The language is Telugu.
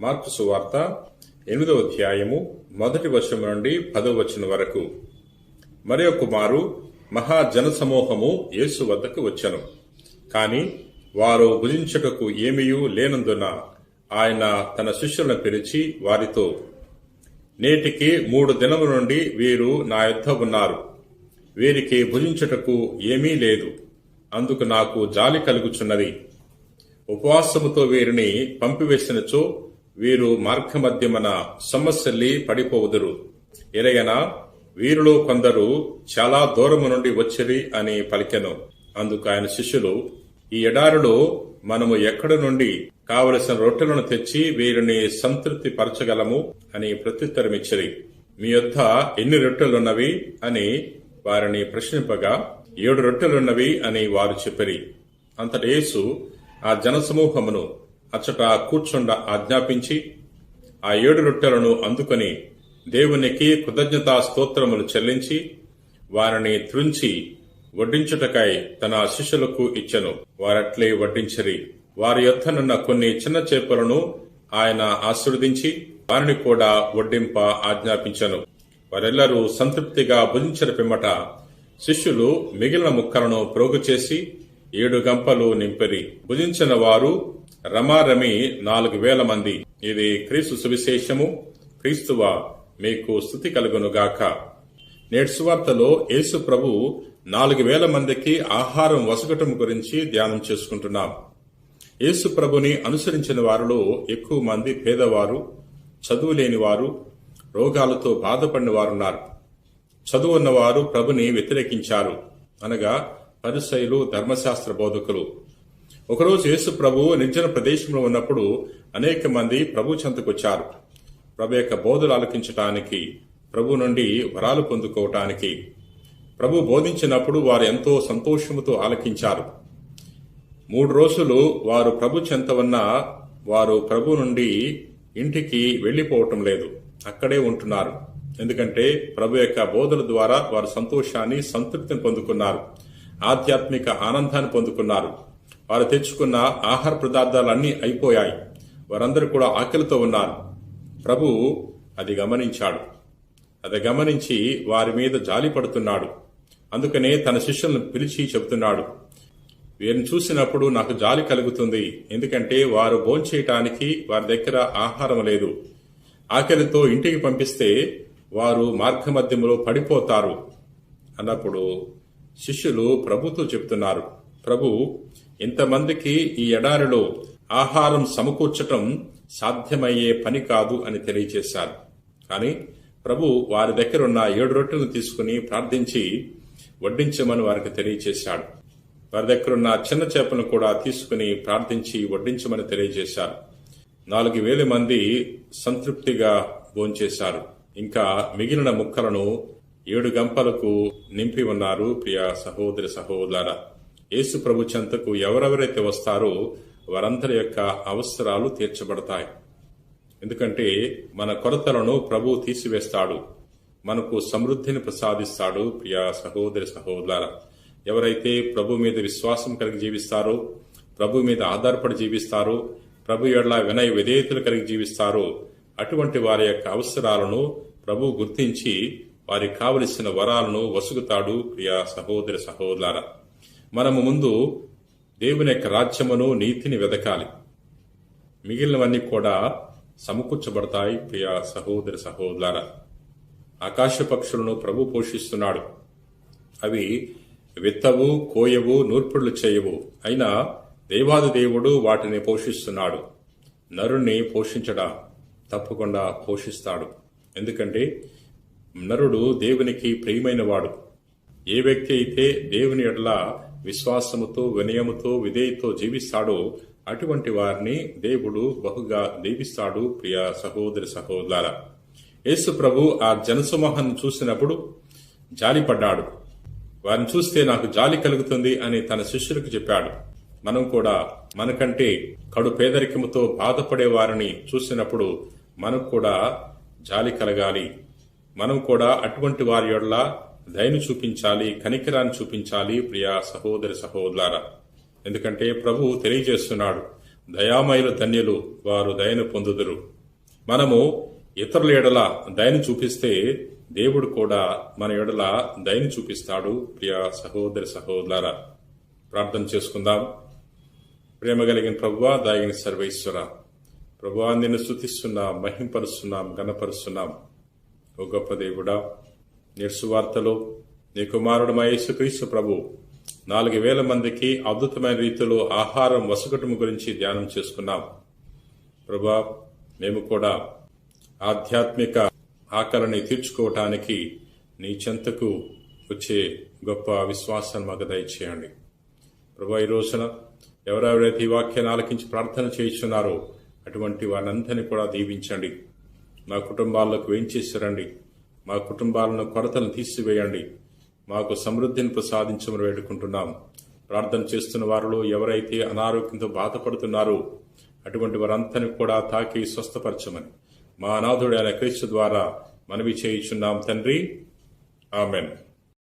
మార్కు సువార్త ఎనిమిదవ అధ్యాయము మొదటి వచనం నుండి పదవ వచనం వరకు. మరి కుమారు మహా జనసమూహము యేసు వద్దకు వచ్చను. కాని వారు భుజించుటకు ఏమీయూ లేనందున ఆయన తన శిష్యులను పిలిచి వారితో నేటికి మూడు దినముల నుండి వీరు నా యుద్ధ ఉన్నారు. వీరికి భుజించుటకు ఏమీ లేదు. అందుకు నాకు జాలి కలుగుచున్నది. ఉపవాసముతో వీరిని పంపివేసినచో వీరు మార్గమధ్యమన సమస్యల్ని పడిపోవుదురు. ఎరగన వీరిలో కొందరు చాలా దూరము నుండి వచ్చిరి అని పలికెను. అందుకు ఆయన శిష్యులు ఈ ఎడారిలో మనము ఎక్కడి నుండి కావలసిన రొట్టెలను తెచ్చి వీరిని సంతృప్తి పరచగలము అని ప్రత్యుత్తరమిచ్చిరి. మీ యొద్ద ఎన్ని రొట్టెలున్నవి అని వారిని ప్రశ్నింపగా ఏడు రొట్టెలున్నవి అని వారు చెప్పిరి. అంతటేసు ఆ జనసమూహమును అచ్చట కూర్చుండ ఆజ్ఞాపించి ఆ ఏడు రొట్టెలను అందుకొని దేవునికి కృతజ్ఞతా స్తోత్రములు చెల్లించి వారిని త్రుంచి వడ్డించుటకై తన శిష్యులకు ఇచ్చెను. వారట్లే వడ్డించరి. వారి యొద్దనున్న కొన్ని చిన్న చేపలను ఆయన ఆశీర్వదించి వారిని కూడా వడ్డింప ఆజ్ఞాపించెను. వారెల్లరూ సంతృప్తిగా భుజించిన పిమ్మట శిష్యులు మిగిలిన ముక్కలను ప్రోగు చేసి ఏడు గంపలు నింపిరి. భుజించిన వారు రమారమి నాలుగు వేల మంది. ఇది క్రీస్తు సువిశేషము. క్రీస్తువ మీకు స్థుతి కలుగునుగాక. నేటి సువార్తలో యేసు ప్రభు నాలుగు వేల మందికి ఆహారం వసగటం గురించి ధ్యానం చేసుకుంటున్నాం. యేసు ప్రభుని అనుసరించిన వారిలో ఎక్కువ మంది పేదవారు చదువు లేని వారు రోగాలతో బాధపడిన వారున్నారు చదువు ఉన్నవారు ప్రభుని వ్యతిరేకించారు. అనగా పరిసయులు ధర్మశాస్త్ర బోధకులు. ఒకరోజు యేసు ప్రభు నిర్జన ప్రదేశంలో ఉన్నప్పుడు అనేక మంది ప్రభు చెంతకొచ్చారు ప్రభు యొక్క బోధలు ఆలకించటానికి ప్రభు నుండి వరాలు పొందుకోవటానికి. ప్రభు బోధించినప్పుడు వారు ఎంతో సంతోషముతో ఆలకించారు. మూడు రోజులు వారు ప్రభు చెంత ఉన్న వారు ప్రభు నుండి ఇంటికి వెళ్ళిపోవటం లేదు. అక్కడే ఉంటున్నారు. ఎందుకంటే ప్రభు యొక్క బోధల ద్వారా వారు సంతోషాన్ని సంతృప్తిని పొందుకున్నారు. ఆధ్యాత్మిక ఆనందాన్ని పొందుకున్నారు. వారు తెచ్చుకున్న ఆహార పదార్థాలన్నీ అయిపోయాయి. వారందరూ కూడా ఆకలితో ఉన్నారు. ప్రభు అది గమనించాడు. అది గమనించి వారి మీద జాలి పడుతున్నాడు. అందుకనే తన శిష్యులను పిలిచి చెబుతున్నాడు వీరిని చూసినప్పుడు నాకు జాలి కలుగుతుంది. ఎందుకంటే వారు భోంచేయటానికి వారి దగ్గర ఆహారం లేదు. ఆకలితో ఇంటికి పంపిస్తే వారు మార్గమధ్యంలో పడిపోతారు అన్నప్పుడు శిష్యులు ప్రభుతో చెప్తున్నారు. ప్రభు ఇంతమందికి ఈ ఎడారిలో ఆహారం సమకూర్చటం సాధ్యమయ్యే పని కాదు అని తెలియజేశారు కానీ ప్రభు వారి దగ్గర ఉన్న ఏడు రొట్టెలను తీసుకుని ప్రార్థించి వడ్డించమని వారికి తెలియజేశాడు వారి దగ్గరున్న చిన్న చేపలను కూడా తీసుకుని ప్రార్థించి వడ్డించమని తెలియజేశారు. నాలుగు వేల మంది సంతృప్తిగా భోంచేశారు. ఇంకా మిగిలిన ముక్కలను ఏడు గంపలకు నింపి ఉన్నారు ప్రియ సహోదరి సహోదర యేసు ప్రభు చెంతకు ఎవరెవరైతే వస్తారో వారందరి యొక్క అవసరాలు తీర్చబడతాయి. ఎందుకంటే మన కొరతలను ప్రభు తీసివేస్తాడు. మనకు సమృద్ధిని ప్రసాదిస్తాడు. ప్రియ సహోదరి సహోదర ఎవరైతే ప్రభు మీద విశ్వాసం కలిగి జీవిస్తారో ప్రభు మీద ఆధారపడి జీవిస్తారో ప్రభు ఎడ్ల వినయ విధేయతలు కలిగి జీవిస్తారో అటువంటి వారి యొక్క అవసరాలను ప్రభు గుర్తించి వారికి కావలసిన వరాలను వసుగుతాడు. ప్రియ సహోదరి సహోదర మనము ముందు దేవుని యొక్క రాజ్యమును నీతిని వెదకాలి. మిగిలినవన్నీ కూడా సమకూర్చబడతాయి ప్రియ సహోదరి సహోదర ఆకాశ పక్షులను ప్రభు పోషిస్తున్నాడు. అవి విత్తవు కోయవు నూర్పుడులు చేయవు. అయినా దేవాది దేవుడు వాటిని పోషిస్తున్నాడు. నరుణ్ణి పోషించడా? తప్పకుండా పోషిస్తాడు. ఎందుకంటే నరుడు దేవునికి ప్రియమైనవాడు. ఏ వ్యక్తి అయితే దేవుని ఎడల విశ్వాసముతో వినయముతో విధేయతో జీవిస్తాడో అటువంటి వారిని దేవుడు బహుగా దీవిస్తాడు ప్రియ సహోదరి సహోదర యేసు ప్రభు ఆ జనసమూహాన్ని చూసినప్పుడు జాలిపడ్డాడు. వారిని చూస్తే నాకు జాలి కలుగుతుంది అని తన శిష్యులకు చెప్పాడు. మనం కూడా మనకంటే కడు పేదరికముతో బాధపడే వారిని చూసినప్పుడు మనకు కూడా జాలి కలగాలి. మనం కూడా అటువంటి వారి యొడ్ల దయను చూపించాలి కనికరాన్ని చూపించాలి ప్రియా సహోదరి సహోదరులారా. ఎందుకంటే ప్రభు తెలియజేస్తున్నాడు దయామయులు ధన్యులు వారు దయను పొందుదురు. మనము ఇతరుల ఎడల దయను చూపిస్తే దేవుడు కూడా మన ఎడల దయను చూపిస్తాడు ప్రియ సహోదరి సహోదరులారా. ప్రార్థన చేసుకుందాం. ప్రేమ కలిగిన ప్రభువా దాగిన సర్వేశ్వర. ప్రభువా నిన్ను స్థుతిస్తున్నాం మహింపరుస్తున్నాం గణపరుస్తున్నాం ఓ గొప్ప దేవుడా నిర్సువార్తలో నీ కుమారుడు యేసుక్రీస్తు ప్రభు నాలుగు వేల మందికి అద్భుతమైన రీతిలో ఆహారం వసగటం గురించి ధ్యానం చేసుకున్నాం. ప్రభా మేము కూడా ఆధ్యాత్మిక ఆకలిని తీర్చుకోవటానికి నీ చెంతకు వచ్చే గొప్ప విశ్వాసాన్ని మాకు దయచేయండి. ప్రభా ఈ రోజున ఎవరెవరైతే ఈ వాక్యాన్ని ఆలకించి ప్రార్థన చేయించున్నారో అటువంటి వారందరినీ కూడా దీవించండి. మా కుటుంబాలకు వేయించేసారండి మా కుటుంబాలను కొరతలను తీసివేయండి. మాకు సమృద్ధిని ప్రసాదించమని వేడుకుంటున్నాం. ప్రార్థన చేస్తున్న వారిలో ఎవరైతే అనారోగ్యంతో బాధపడుతున్నారో అటువంటి వారందరినీ కూడా తాకి స్వస్థపరచమని మా అనాథుడైన క్రీస్తు ద్వారా మనవి చేయించున్నాం తండ్రి. ఆమెన్.